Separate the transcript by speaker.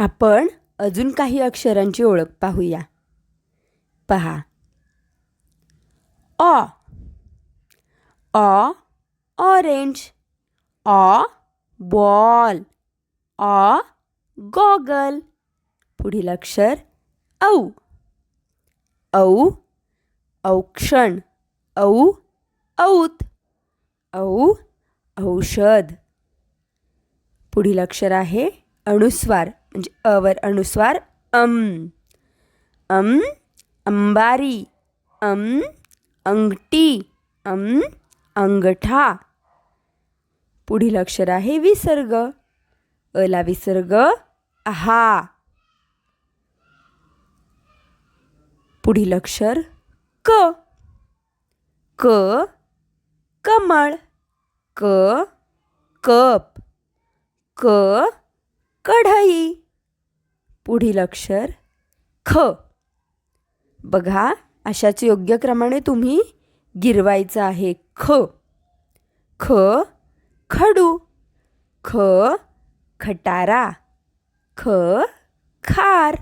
Speaker 1: आपण अजून काही अक्षरांची ओळख पाहूया. पहा. ऑ ऑ ऑरेंज. ऑ बॉल. ऑ गॉगल. पुढील अक्षर औ. औ. औक्षण. औ. औत. औ. औषध. पुढील अक्षर आहे अनुस्वार म्हणजे अवर अनुस्वार अम. अम अंबारी. अम अंगठी. अम अंगठा. पुढील अक्षर आहे विसर्ग. अला विसर्ग आहा पुढील अक्षर क. क कमळ. क कप. क कढई पुढील अक्षर ख. बघा अशाच योग्य क्रमाने तुम्ही गिरवायचं आहे. ख. ख खडू. ख खटारा. ख खार.